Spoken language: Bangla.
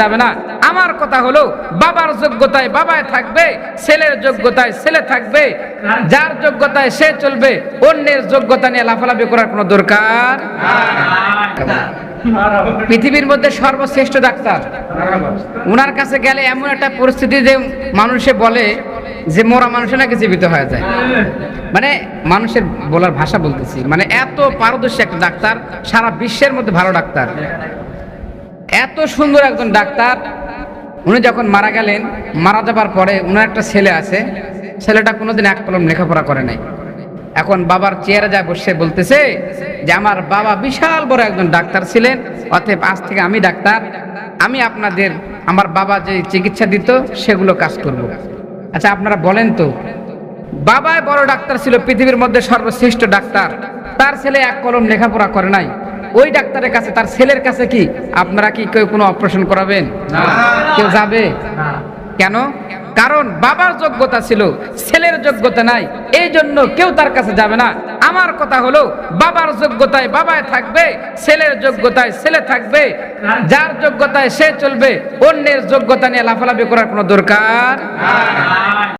যাবে না। আমার কথা হলো, বাবার যোগ্যতায় বাবায় থাকবে, ছেলের যোগ্যতায় ছেলে থাকবে, যার যোগ্যতায় সে চলবে, অন্যের যোগ্যতা নিয়ে লাফালাফি করার কোনো দরকার পৃথিবীর মধ্যে সর্বশ্রেষ্ঠ ডাক্তার। ওনার কাছে গেলে এমন একটা পরিস্থিতি যে মানুষে বলে যে মোরা মানুষে নাকি জীবিত হয়ে যায়। মানে মানুষের বলার ভাষা বলতেছি মানে এত পারদর্শী একটা ডাক্তার সারা বিশ্বের মধ্যে ভালো ডাক্তার। এত সুন্দর একজন ডাক্তার। উনি যখন মারা গেলেন, মারা যাবার পরে উনার একটা ছেলে আছে। ছেলেটা কোনোদিন এক কলম লেখাপড়া করে নাই। এখন বাবার চেয়ারে যায় বসে বলতেছে যে, আমার বাবা বিশাল বড় একজন ডাক্তার ছিলেন, অতএব আজ থেকে আমি ডাক্তার। আমি আপনাদের, আমার বাবা যে চিকিৎসা দিত, সেগুলো কাজ করব। আচ্ছা আপনারা বলেন তো বাবায় বড় ডাক্তার ছিল, পৃথিবীর মধ্যে সর্বশ্রেষ্ঠ ডাক্তার। তার ছেলে এক কলম লেখাপড়া করে নাই। ওই ডাক্তারের কাছে তার ছেলের কাছে কি? আপনারা কি কেউ কোনো অপারেশন করাবেন? কেউ যাবে? কেন? কারণ বাবার যোগ্যতা ছিল ছেলের যোগ্যতা নাই এই জন্য কেউ তার কাছে যাবে না। আমার কথা হলো বাবার যোগ্যতায় বাবায় থাকবে ছেলের যোগ্যতায় ছেলে থাকবে যার যোগ্যতায় সে চলবে অন্যের যোগ্যতা নিয়ে লাফালাফি করার কোনো দরকার